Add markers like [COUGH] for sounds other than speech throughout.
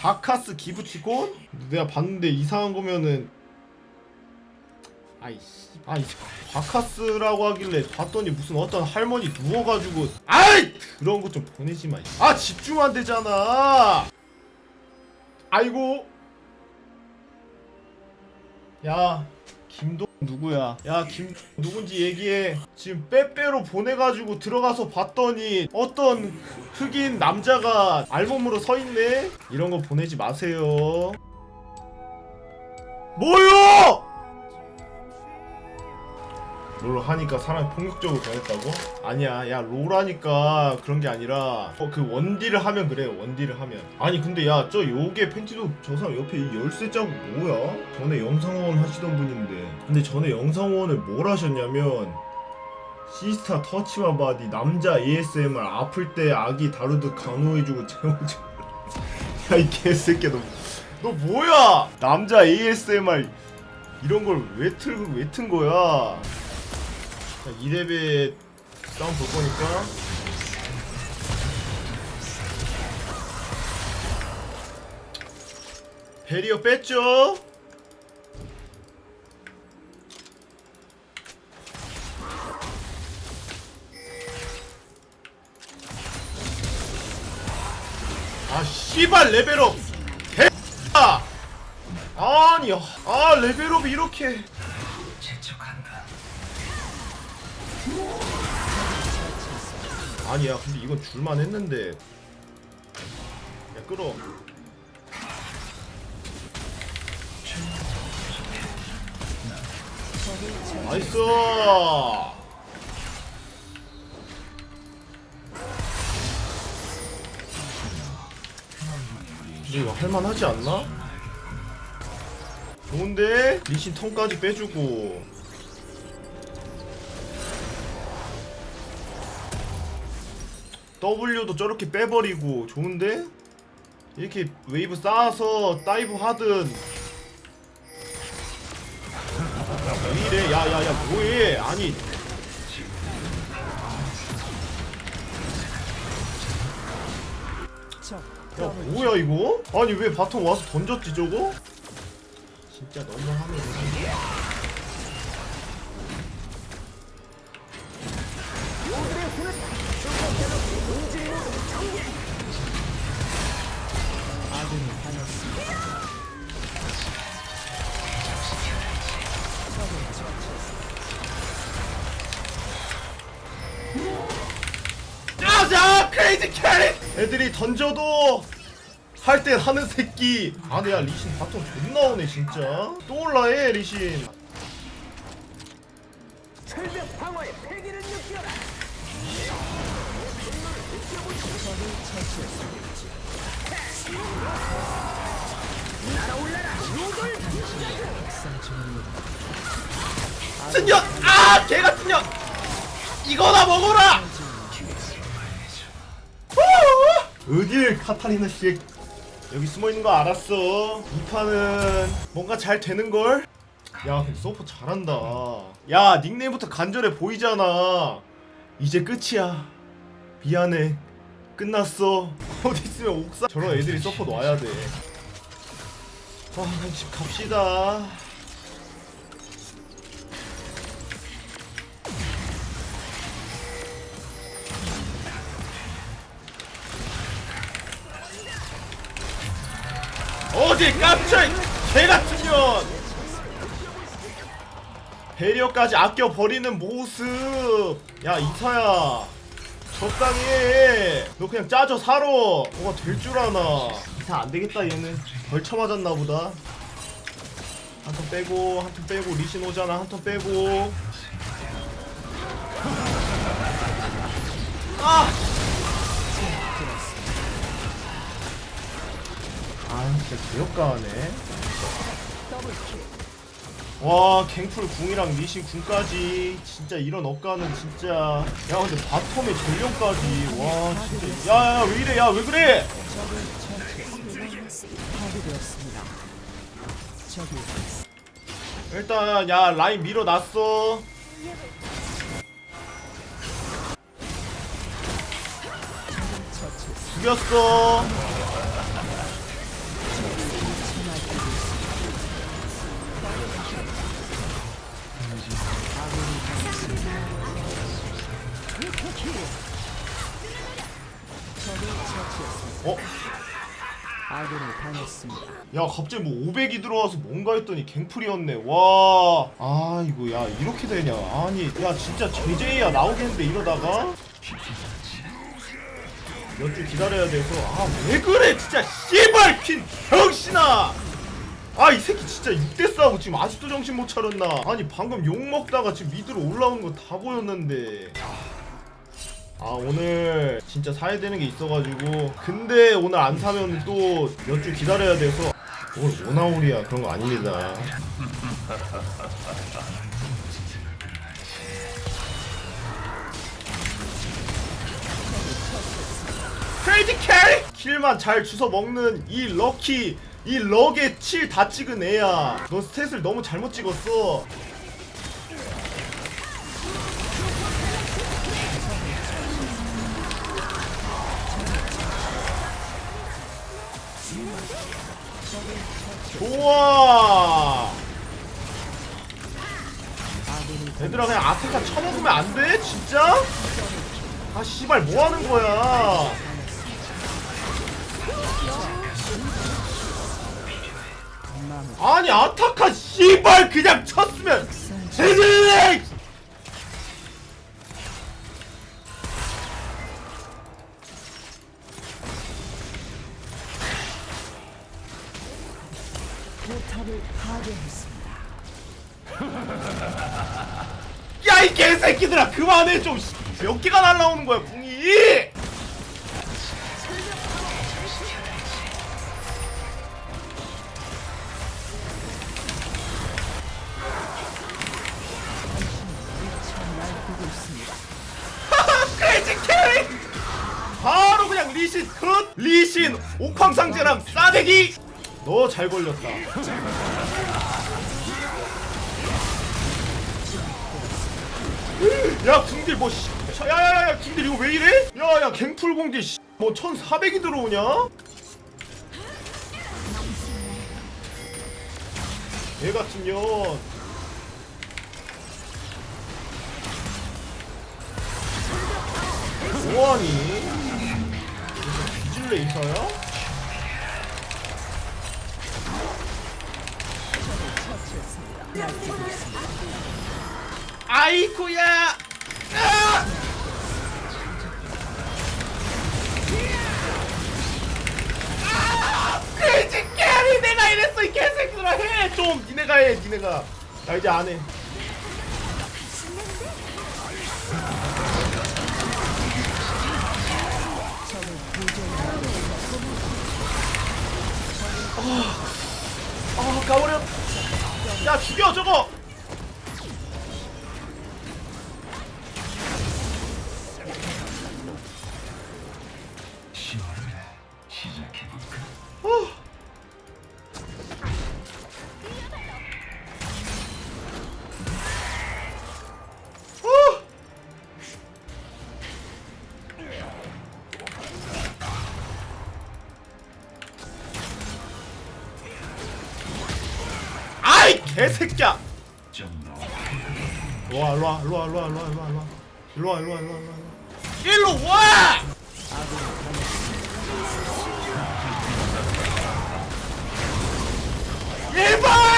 바카스 기프티콘? 내가 봤는데 이상한 거면은 아이씨 아이 바카스라고 하길래 봤더니 무슨 어떤 할머니 누워가지고 아이 그런 거 좀 보내지 마. 아 집중 안 되잖아. 아이고 야 김도 누구야? 야 김 누군지 얘기해. 지금 빼빼로 보내가지고 들어가서 봤더니 어떤 흑인 남자가 알몸으로 서 있네. 이런 거 보내지 마세요. 뭐요? 롤 하니까 사람이 폭력적으로 변했다고? 아니야. 야 롤하니까 그런 게 아니라 어, 그 원딜을 하면 그래 원딜을 하면. 아니 근데 야 저 요게 팬티도 저 사람 옆에 이 열쇠 자국 뭐야? 전에 영상원 하시던 분인데. 근데 전에 영상원을 뭘 하셨냐면 시스타 터치와 바디 남자 ASMR 아플 때 아기 다루듯 간호해주고 재워주고 [LAUGHS] 야이 개새끼야 너, 너 뭐야? 남자 ASMR 이런 걸 왜 틀고 왜 튼 거야 자, 2레벨 싸움 볼 거니까. 베리어 뺐죠? 아 씨발 레벨업! 개야 아니 아 레벨업이 이렇게 아니야. 근데 이건 줄만 했는데. 야 끌어. 나이스! 근데 이거 할만하지 않나? 좋은데? 리신 턴까지 빼주고 W도 저렇게 빼버리고 좋은데? 이렇게 웨이브 쌓아서 다이브 하든 왜 이래 야야야 뭐해 아니 야 뭐야 이거? 아니 왜 바텀 와서 던졌지 저거? 진짜 너무하네 크레이지 캐릭 애들이 던져도 할때 하는 새끼. 아네 야 리신 바텀 존나 오네 진짜. 또 올라해 리신. 철벽 승년 아 개같은 년 이거나 먹어라 후! 어딜 카타리나 씨 여기 숨어 있는 거 알았어 이 판은 뭔가 잘 되는 걸. 야 서포 잘한다. 야 닉네임부터 간절해 보이잖아. 이제 끝이야. 미안해. 끝났어. 어디 있으면 옥상 저런 애들이 서포트 와야 돼. 아, 집 갑시다. 어디 깜짝 개같은 년 배려까지 아껴 버리는 모습 야 이사야 적당히 해 너 그냥 짜져 살아 뭐가 될 줄 아나. 이사 안 되겠다 얘는. 벌쳐 맞았나 보다. 한 턴 빼고 한 턴 빼고 리신 오잖아. 한 턴 빼고. 아! 아 진짜 개역가하네 와 갱풀 궁이랑 리신 궁까지. 진짜 이런 억가는 진짜. 야 근데 바텀에 전령까지. 와 진짜. 야야 왜 이래? 야 왜 그래? 일단 야 라인 밀어놨어. 죽였어 어? 아군을 당했습니다. 야 갑자기 뭐 500이 들어와서 뭔가 했더니 갱플이었네. 와 아 이거 야 이렇게 되냐. 아니 야 진짜 JJ야. 나오겠는데 이러다가? 몇 주 기다려야 돼서. 아 왜 그래 진짜. 씨발 퀸 병신아! 아 이 새끼 진짜 6대 싸우고 지금 아직도 정신 못 차렸나? 아니 방금 욕 먹다가 지금 미드로 올라온 거 다 보였는데. 아 오늘 진짜 사야 되는 게 있어가지고. 근데 오늘 안 사면 또 몇 주 기다려야 돼서. 오늘 오나홀이야 그런 거 아닙니다. 크레이지 캐리! 킬만 잘 주워 먹는 이 럭키 이 럭에 7 다 찍은 애야 너 스탯을 너무 잘못 찍었어 좋아 얘들아 그냥 아테카 쳐먹으면 안 돼? 진짜? 아 씨발 뭐 하는 거야 아니 아타카 씨발 그냥 쳤으면 되지 포탑을 파괴했습니다. [LAUGHS] 야이 개새끼들아 그만해 좀 몇 개가 날라오는 거야 궁이 컷 리신 옥황상제랑 싸대기 너 잘 걸렸다 야 궁딜 뭐 씨. 자, 야야야 궁딜 이거 왜 이래? 야야 갱풀 공딜 씨. 뭐 1400이 들어오냐? 얘 같은 년 있습니다. 아이쿠야! 아! 아! 그지 캐리 내가 이랬어 이 개새끼들아 해좀 니네가 해 니네가 나 이제 안해 가버려. 야 죽여 저거 일로와 일로와 일로와 일로와 일로와 일로와 일로와 일로와 일로와 일로와 일로 와! 일봐!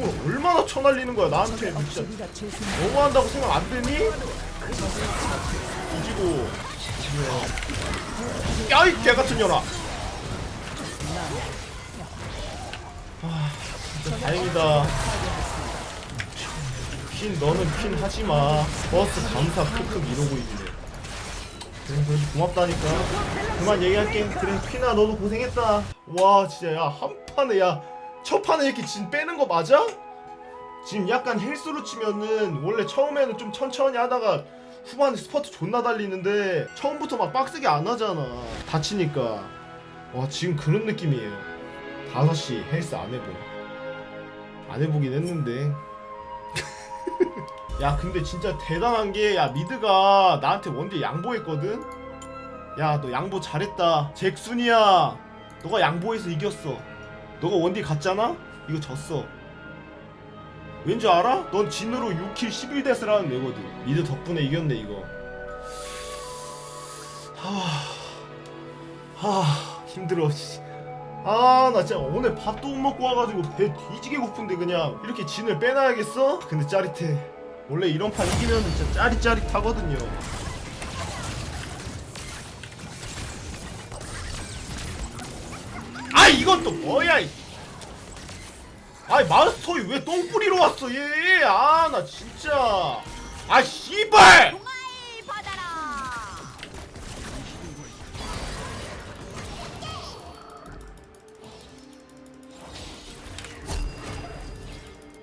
궁을 얼마나 쳐날리는 거야 나한테 진짜 너무한다고 생각 안 되니? 뒤지고. 야이 개같은 년아. 아 진짜 다행이다. 퀸 너는 퀸 하지마. 버스 감사 크크 이러고 있네. 그래 그래도 고맙다니까. 그만 얘기할게. 그래 퀸아 너도 고생했다. 와 진짜 야 한 판에 야 첫 판에 이렇게 진 빼는 거 맞아? 지금 약간 헬스로 치면은 원래 처음에는 좀 천천히 하다가 후반에 스퍼트 존나 달리는데 처음부터 막 빡세게 안 하잖아. 다치니까. 와 지금 그런 느낌이에요. 5시 헬스 안 해봄 안 해보긴 했는데. [LAUGHS] 야 근데 진짜 대단한 게 야 미드가 나한테 원딜 양보했거든? 야 너 양보 잘했다. 잭순이야. 너가 양보해서 이겼어 너가 원딜 갔잖아? 이거 졌어. 왠지 알아? 넌 진으로 6킬 11데스라는 애거든. 미드 덕분에 이겼네 이거. 하... 하... 힘들어 아 나 진짜 오늘 밥도 못 먹고 와가지고 배 뒤지게 고픈데 그냥. 이렇게 진을 빼놔야겠어? 근데 짜릿해. 원래 이런 판 이기면 진짜 짜릿짜릿하거든요. 아 이건 또 뭐야 이. 아이 마스터이 왜 똥뿌리로 왔어 얘? 아 나 진짜. 아 씨발! 받아라.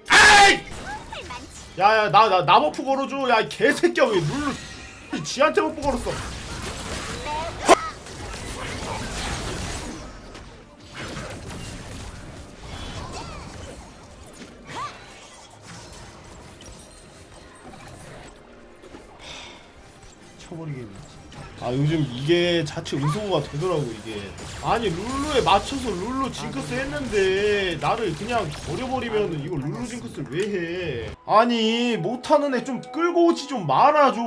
아이. 야야 나 나 나버프 걸어줘. 야이 개새끼야 왜이 지한테 버프 걸었어 쳐버리겠네. 아 요즘 이게 자체 운송어가 되더라고 이게. 아니 룰루에 맞춰서 룰루 징크스 했는데 나를 그냥 버려버리면 이거 룰루 징크스를 왜 해? 아니 못하는 애 좀 끌고 오지 좀 말아줘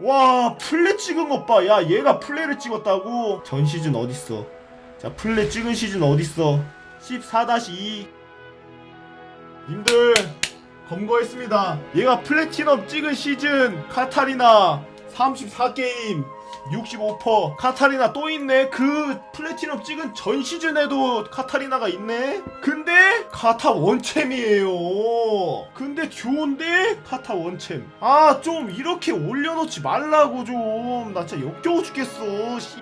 와 플레 찍은 것 봐 야 얘가 플레를 찍었다고? 전 시즌 어딨어? 자 플레 찍은 시즌 어딨어? 14-2 님들 검거했습니다. 얘가 플래티넘 찍은 시즌 카타리나 34게임 65% 카타리나 또 있네. 그 플래티넘 찍은 전 시즌에도 카타리나가 있네. 근데 카타 원챔이에요. 근데 듀오인데 카타 원챔. 아 좀 이렇게 올려놓지 말라고 좀. 나 진짜 역겨워 죽겠어. 씨.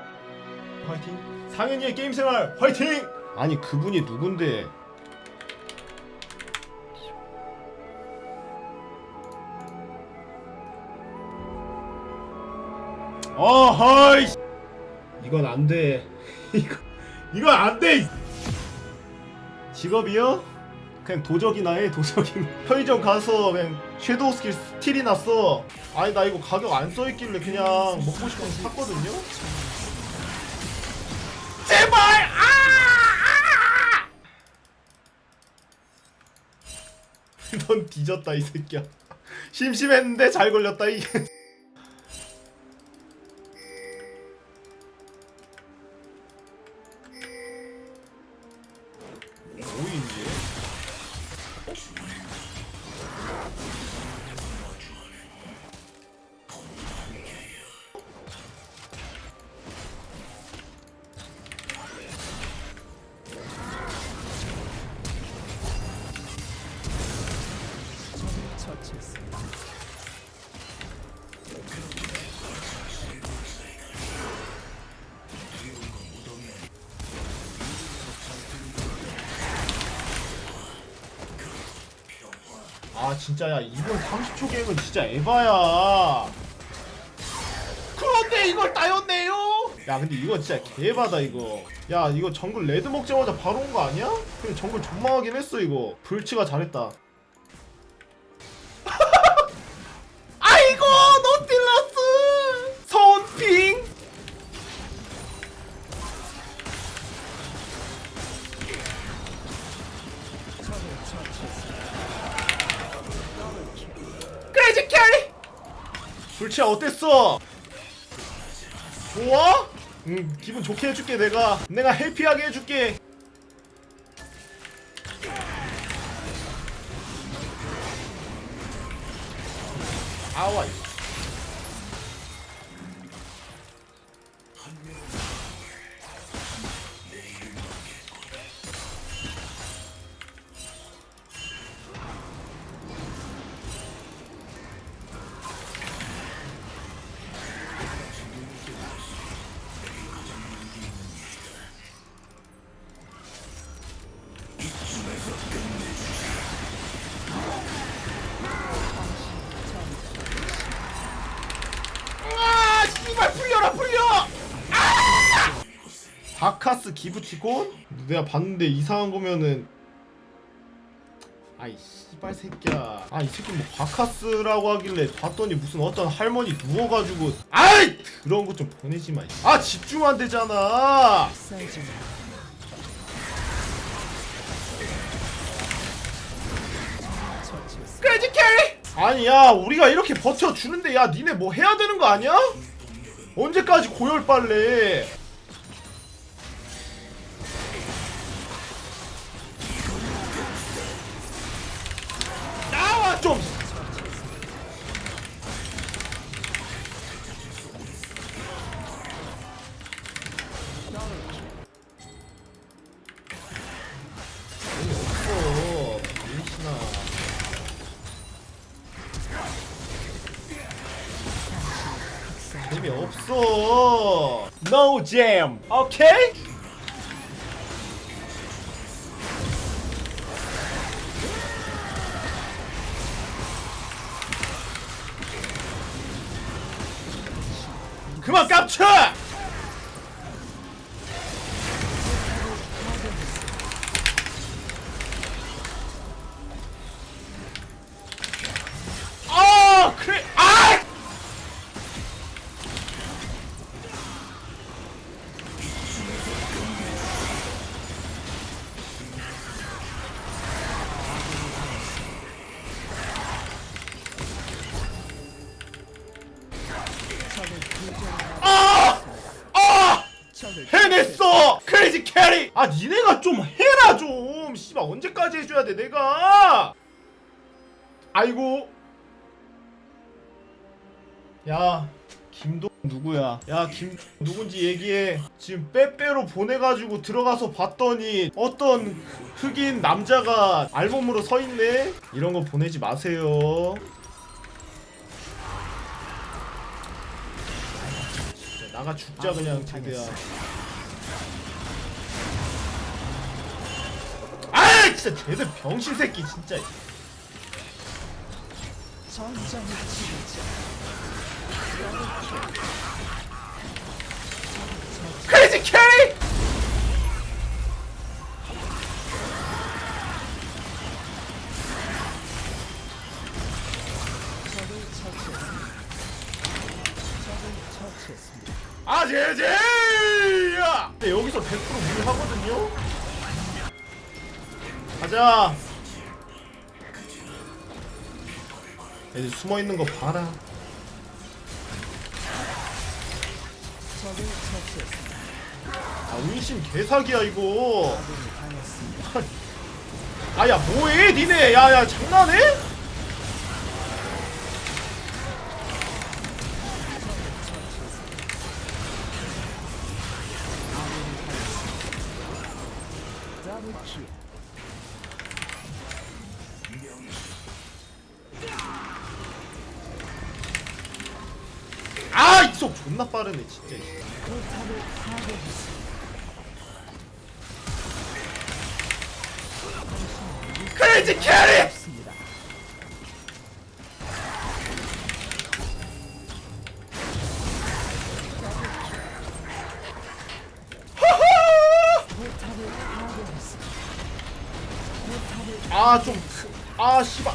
화이팅. 상현이의 게임생활 화이팅! 아니 그분이 누군데 어허이 이건 안 돼. [LAUGHS] 이거 이건 안돼 직업이요? 그냥 도적이나 해 도적이나 [LAUGHS] 편의점 가서 그냥 섀도우 스킬 스틸이나 써 아니 나 이거 가격 안 써있길래 그냥 먹고 싶어서 샀거든요? 제발! 아! 아! [LAUGHS] 넌 뒤졌다 이 새끼야. 심심했는데 잘 걸렸다 이게 아 진짜 야. 이번 30초 게임은 진짜 에바야. 그런데 이걸 따였네요? 야 근데 이거 진짜 개바다 이거. 야 이거 정글 레드 먹자마자 바로 온 거 아니야? 근데 정글 존망하긴 했어 이거. 불치가 잘했다 불치야 어땠어? 좋아? 응 기분 좋게 해줄게 내가 내가 해피하게 해줄게 아와 바카스 기프티콘? 내가 봤는데 이상한 거면은 아이 씨발 새끼야 아 이 새끼 뭐 바카스라고 하길래 봤더니 무슨 어떤 할머니 누워가지고 아이 그런 거 좀 보내지 마아 집중 안 되잖아. 크레이지 캐리 아니 야 우리가 이렇게 버텨주는데 야 니네 뭐 해야 되는 거 아니야? 언제까지 고열 빨래 좀. 재미없어. No 오케이? 아이고 야 김도 누구야? 야 김 누군지 얘기해 지금 빼빼로 보내가지고 들어가서 봤더니 어떤 흑인 남자가 알몸으로 서있네? 이런 거 보내지 마세요 진짜 나가 죽자 그냥 제대야 아 진짜 쟤들 병신 새끼 진짜. 크레이지 캐리. 아 제제야! 근데 여기서 100% 무리하거든요. 가자 애들 숨어 있는 거 봐라. 아 운신 개사기야 이거. 아야 뭐해 니네 야야 장난해? 존나 빠르네 진짜. 크레이지 캐리 파괴했습니다. 포탑을 아좀 아 씨발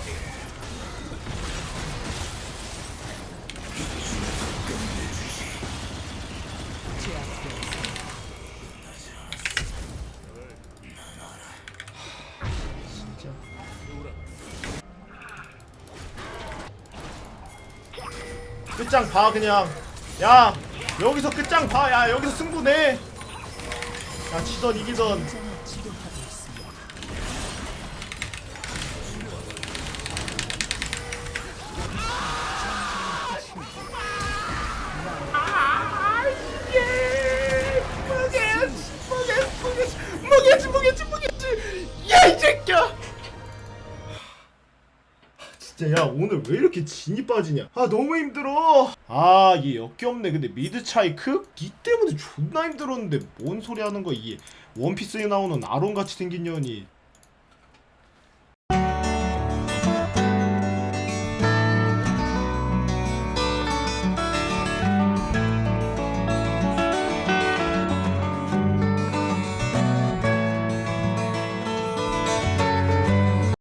끝장 봐 그냥. 야 여기서 끝장 봐야 여기서 승부 내야 지던 이기던 진짜 야 오늘 왜 이렇게 진이 빠지냐? 아 너무 힘들어. 아 얘 역겹네. 근데 미드 차이 크? 니 때문에 존나 힘들었는데 뭔 소리 하는 거야 이게? 원피스에 나오는 아론같이 생긴 년이